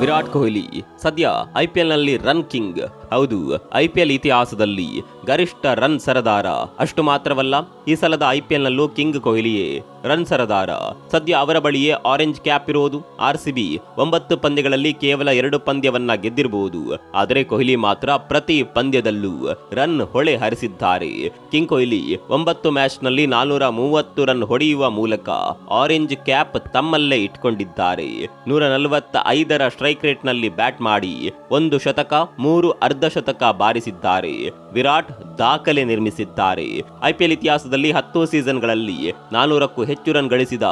ವಿರಾಟ್ ಕೊಹ್ಲಿ ಸದ್ಯ ಐಪಿಎಲ್ನಲ್ಲಿ run king. ಹೌದು ಐಪಿಎಲ್ ಇತಿಹಾಸದಲ್ಲಿ ಗರಿಷ್ಠ ರನ್ ಸರದಾರ. ಅಷ್ಟು ಮಾತ್ರವಲ್ಲ, ಈ ಸಲದ ಐಪಿಎಲ್ ನಲ್ಲೂ ಕಿಂಗ್ ಕೊಹ್ಲಿಯೇ ರನ್ ಸರದಾರ. ಸದ್ಯ ಅವರ ಬಳಿಯೇ ಆರೆಂಜ್ ಕ್ಯಾಪ್ ಇರೋದು, ಆರ್ ಸಿ ಬಿ ಒಂಬತ್ತು ಪಂದ್ಯಗಳಲ್ಲಿ ಕೇವಲ ಎರಡು ಪಂದ್ಯವನ್ನ ಗೆದ್ದಿರಬಹುದು ಆದರೆ ಕೊಹ್ಲಿ ಮಾತ್ರ ಪ್ರತಿ ಪಂದ್ಯದಲ್ಲೂ ರನ್ ಹೊಳೆ ಹರಿಸಿದ್ದಾರೆ. ಕಿಂಗ್ ಕೊಹ್ಲಿ ಒಂಬತ್ತು ಮ್ಯಾಚ್ನಲ್ಲಿ ನಾನೂರ ಮೂವತ್ತು ರನ್ ಹೊಡೆಯುವ ಮೂಲಕ ಆರೆಂಜ್ ಕ್ಯಾಪ್ ತಮ್ಮಲ್ಲೇ ಇಟ್ಕೊಂಡಿದ್ದಾರೆ. ನೂರ ನಲವತ್ತ ಐದರ ಸ್ಟ್ರೈಕ್ ರೇಟ್ನಲ್ಲಿ ಬ್ಯಾಟ್ ಮಾಡಿ ಒಂದು ಶತಕ, ಮೂರು ಅರ್ಧ ಶತಕ ಬಾರಿಸಿದ್ದಾರೆ. ವಿರಾಟ್ ದಾಖಲೆ ನಿರ್ಮಿಸಿದ್ದಾರೆ. ಐಪಿಎಲ್ ಇತಿಹಾಸದಲ್ಲಿ ಹತ್ತು ಸೀಸನ್ಗಳಲ್ಲಿ ನಾನೂರಕ್ಕೂ ಹೆಚ್ಚು ರನ್ ಗಳಿಸಿದ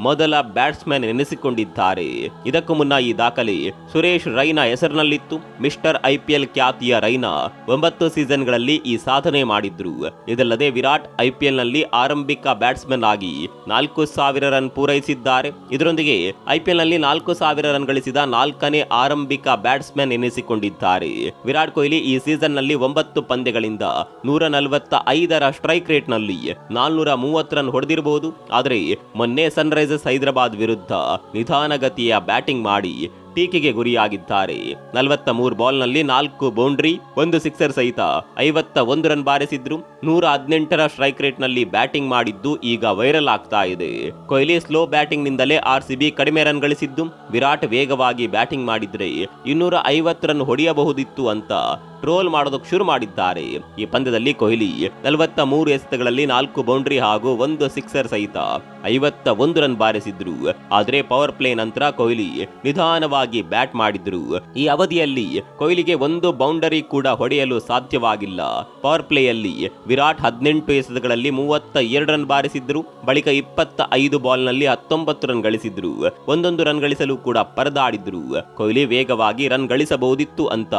ಮೊದಲ ಬ್ಯಾಟ್ಸ್ಮನ್ ಎನಿಸಿಕೊಂಡಿದ್ದಾರೆ. ಇದಕ್ಕೂ ಮುನ್ನ ಈ ದಾಖಲೆ ಸುರೇಶ್ ರೈನಾ ಹೆಸರಿನಲ್ಲಿತ್ತು. ಮಿಸ್ಟರ್ ಐಪಿಎಲ್ ಖ್ಯಾತಿಯ ರೈನಾ ಒಂಬತ್ತು ಸೀಸನ್ಗಳಲ್ಲಿ ಈ ಸಾಧನೆ ಮಾಡಿದ್ರು. ಇದಲ್ಲದೆ ವಿರಾಟ್ ಐಪಿಎಲ್ನಲ್ಲಿ ಆರಂಭಿಕ ಬ್ಯಾಟ್ಸ್ಮನ್ ಆಗಿ ನಾಲ್ಕು ಸಾವಿರ ರನ್ ಪೂರೈಸಿದ್ದಾರೆ. ಇದರೊಂದಿಗೆ ಐಪಿಎಲ್ನಲ್ಲಿ ನಾಲ್ಕು ಸಾವಿರ ರನ್ ಗಳಿಸಿದ ನಾಲ್ಕನೇ ಆರಂಭಿಕ ಬ್ಯಾಟ್ಸ್ಮನ್ ಎನಿಸಿಕೊಂಡಿದ್ದಾರೆ. ವಿರಾಟ್ ಕೊಹ್ಲಿ ಈ ಸೀಸನ್ನಲ್ಲಿ ಒಂಬತ್ತು ಪಂದ್ಯಗಳಿಂದ ನೂರ ನಲವತ್ತ ಐದರ ಸ್ಟ್ರೈಕ್ ರೇಟ್ನಲ್ಲಿ ನಾಲ್ನೂರ ಮೂವತ್ತು ರನ್ ಹೊಡೆದಿರಬಹುದು. ಆದರೆ ಮೊನ್ನೆ ಸನ್ರೈಸರ್ಸ್ ಹೈದರಾಬಾದ್ ವಿರುದ್ಧ ನಿಧಾನಗತಿಯ ಬ್ಯಾಟಿಂಗ್ ಮಾಡಿ ಟೀಕೆಗೆ ಗುರಿಯಾಗಿದ್ದಾರೆ. ನಲವತ್ತ ಮೂರು ಬಾಲ್ನಲ್ಲಿ ನಾಲ್ಕು ಬೌಂಡ್ರಿ, ಒಂದು ಸಿಕ್ಸರ್ ಸಹಿತ ಐವತ್ತ ಒಂದು ರನ್ ಬಾರಿಸಿದ್ರು. ನೂರ ಹದಿನೆಂಟರ ಸ್ಟ್ರೈಕ್ ರೇಟ್ನಲ್ಲಿ ಬ್ಯಾಟಿಂಗ್ ಮಾಡಿದ್ದು ಈಗ ವೈರಲ್ ಆಗ್ತಾ ಇದೆ. ಕೊಹ್ಲಿ ಸ್ಲೋ ಬ್ಯಾಟಿಂಗ್ ನಿಂದಲೇ ಆರ್ ಸಿಬಿ ಕಡಿಮೆ ರನ್ ಗಳಿಸಿದ್ದು. ವಿರಾಟ್ ವೇಗವಾಗಿ ಬ್ಯಾಟಿಂಗ್ ಮಾಡಿದ್ರೆ ಇನ್ನೂರ ಐವತ್ತು ರನ್ ಹೊಡೆಯಬಹುದಿತ್ತು ಅಂತ ಟ್ರೋಲ್ ಮಾಡೋದಕ್ಕೆ ಶುರು ಮಾಡಿದ್ದಾರೆ. ಈ ಪಂದ್ಯದಲ್ಲಿ ಕೊಹ್ಲಿ ನಲವತ್ತ ಮೂರು ಎಸೆತಗಳಲ್ಲಿ ನಾಲ್ಕು ಬೌಂಡ್ರಿ ಹಾಗೂ ಒಂದು ಸಿಕ್ಸರ್ ಸಹಿತ ಐವತ್ತ ಒಂದು ರನ್ ಬಾರಿಸಿದ್ರು. ಆದರೆ ಪವರ್ ಪ್ಲೇ ನಂತರ ಕೊಹ್ಲಿ ನಿಧಾನವಾಗಿ ಬ್ಯಾಟ್ ಮಾಡಿದ್ರು. ಈ ಅವಧಿಯಲ್ಲಿ ಕೊಹ್ಲಿಗೆ ಒಂದು ಬೌಂಡರಿ ಕೂಡ ಹೊಡೆಯಲು ಸಾಧ್ಯವಾಗಿಲ್ಲ. ಪವರ್ ಪ್ಲೇಯಲ್ಲಿ ವಿರಾಟ್ ಹದಿನೆಂಟು ಎಸೆತಗಳಲ್ಲಿ ಮೂವತ್ತ ಎರಡು ರನ್ ಬಾರಿಸಿದ್ರು. ಬಳಿಕ ಇಪ್ಪತ್ತ ಐದು ಬಾಲ್ನಲ್ಲಿ ಹತ್ತೊಂಬತ್ತು ರನ್ ಗಳಿಸಿದ್ರು. ಒಂದೊಂದು ರನ್ ಗಳಿಸಲು ಕೂಡ ಪರದಾಡಿದ್ರು. ಕೊಹ್ಲಿ ವೇಗವಾಗಿ ರನ್ ಗಳಿಸಬಹುದಿತ್ತು ಅಂತ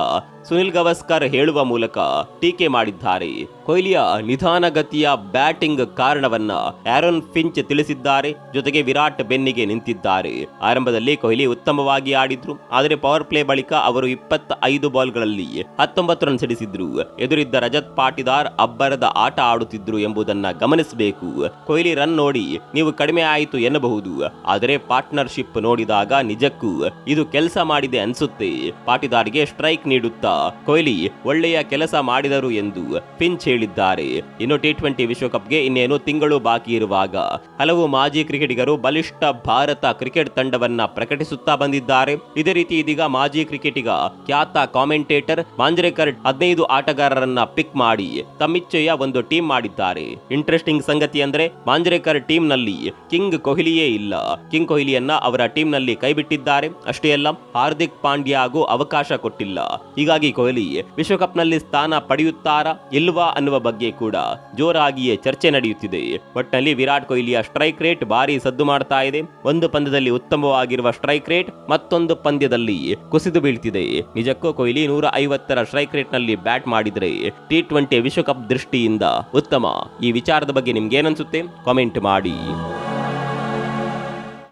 ಸುನಿಲ್ ಗವಸ್ಕರ್ ಹೇಳುವ ಮೂಲಕ ಟೀಕೆ ಮಾಡಿದ್ದಾರೆ. ಕೊಹ್ಲಿಯ ನಿಧಾನಗತಿಯ ಬ್ಯಾಟಿಂಗ್ ಕಾರಣವನ್ನ ಆರೋನ್ ಫಿಂಚ್ ತಿಳಿಸಿದ್ದಾರೆ. ಜೊತೆಗೆ ವಿರಾಟ್ ಬೆನ್ನಿಗೆ ನಿಂತಿದ್ದಾರೆ. ಆರಂಭದಲ್ಲಿ ಕೊಹ್ಲಿ ಉತ್ತಮವಾಗಿ ಆಡಿದ್ರು. ಆದರೆ ಪವರ್ ಪ್ಲೇ ಬಳಿಕ ಅವರು ಇಪ್ಪತ್ತ ಐದು ಬಾಲ್ಗಳಲ್ಲಿ ಹತ್ತೊಂಬತ್ತು ರನ್ ಸಿಡಿಸಿದ್ರು ಎದುರಿದ್ದ ರಜತ್ ಪಾಟಿದಾರ್ ಅಬ್ಬರದ ಆಟ ಆಡುತ್ತಿದ್ರು ಎಂಬುದನ್ನ ಗಮನಿಸಬೇಕು. ಕೊಹ್ಲಿ ರನ್ ನೋಡಿ ನೀವು ಕಡಿಮೆ ಆಯಿತು ಎನ್ನಬಹುದು. ಆದರೆ ಪಾರ್ಟ್ನರ್ಶಿಪ್ ನೋಡಿದಾಗ ನಿಜಕ್ಕೂ ಇದು ಕೆಲಸ ಮಾಡಿದೆ ಅನ್ಸುತ್ತೆ. ಪಾಟಿದಾರ್ಗೆ ಸ್ಟ್ರೈಕ್ ನೀಡುತ್ತಾ ಕೊಹ್ಲಿ ಒಳ್ಳೆಯ ಕೆಲಸ ಮಾಡಿದರು ಎಂದು ಪಿಂಚ್ ಹೇಳಿದ್ದಾರೆ. ಇನ್ನು ಟಿ ಟ್ವೆಂಟಿ ವಿಶ್ವಕಪ್ಗೆ ಇನ್ನೇನು ತಿಂಗಳು ಬಾಕಿ ಇರುವಾಗ? ಹಲವು ಮಾಜಿ ಕ್ರಿಕೆಟಿಗರು ಬಲಿಷ್ಠ ಭಾರತ ಕ್ರಿಕೆಟ್ ತಂಡವನ್ನ ಪ್ರಕಟಿಸುತ್ತಾ ಬಂದಿದ್ದಾರೆ. ಇದೇ ರೀತಿ ಇದೀಗ ಮಾಜಿ ಕ್ರಿಕೆಟಿಗ, ಖ್ಯಾತ ಕಾಮೆಂಟೇಟರ್ ಮಾಂಜ್ರೇಕರ್ ಹದಿನೈದು ಆಟಗಾರರನ್ನ ಪಿಕ್ ಮಾಡಿ ತಮ್ಮಿಚ್ಛೆಯ ಒಂದು ಟೀಮ್ ಮಾಡಿದ್ದಾರೆ. ಇಂಟ್ರೆಸ್ಟಿಂಗ್ ಸಂಗತಿ ಅಂದ್ರೆ ಮಾಂಜ್ರೇಕರ್ ಟೀಮ್ನಲ್ಲಿ ಕಿಂಗ್ ಕೊಹ್ಲಿಯೇ ಇಲ್ಲ. ಕಿಂಗ್ ಕೊಹ್ಲಿಯನ್ನ ಅವರ ಟೀಮ್ನಲ್ಲಿ ಕೈಬಿಟ್ಟಿದ್ದಾರೆ. ಅಷ್ಟೇ ಅಲ್ಲ, ಹಾರ್ದಿಕ್ ಪಾಂಡ್ಯ ಹಾಗೂ ಅವಕಾಶ ಕೊಟ್ಟಿಲ್ಲ. ಹೀಗಾಗಿ ಕೊಹ್ಲಿ ವಿಶ್ವಕಪ್ನಲ್ಲಿ ಸ್ಥಾನ ಪಡೆಯುತ್ತಾರಾ ಇಲ್ವಾ ಅನ್ನುವ ಬಗ್ಗೆ ಕೂಡ ಜೋರಾಗಿಯೇ ಚರ್ಚೆ ನಡೆಯುತ್ತಿದೆ. ಒಟ್ಟಿನಲ್ಲಿ ವಿರಾಟ್ ಕೊಹ್ಲಿಯ ಸ್ಟ್ರೈಕ್ ರೇಟ್ ಭಾರಿ ಸದ್ದು ಮಾಡ್ತಾ ಇದೆ. ಒಂದು ಪಂದ್ಯದಲ್ಲಿ ಉತ್ತಮವಾಗಿರುವ ಸ್ಟ್ರೈಕ್ ರೇಟ್ ಮತ್ತೊಂದು ಪಂದ್ಯದಲ್ಲಿ ಕುಸಿದು ಬೀಳ್ತಿದೆ. ನಿಜಕ್ಕೂ ಕೊಹ್ಲಿ ನೂರ ಐವತ್ತರ ಸ್ಟ್ರೈಕ್ ರೇಟ್ನಲ್ಲಿ ಬ್ಯಾಟ್ ಮಾಡಿದ್ರೆ ಟಿ ಟ್ವೆಂಟಿ ವಿಶ್ವಕಪ್ ದೃಷ್ಟಿಯಿಂದ ಉತ್ತಮ. ಈ ವಿಚಾರದ ಬಗ್ಗೆ ನಿಮ್ಗೆ ಏನನ್ಸುತ್ತೆ ಕಾಮೆಂಟ್ ಮಾಡಿ.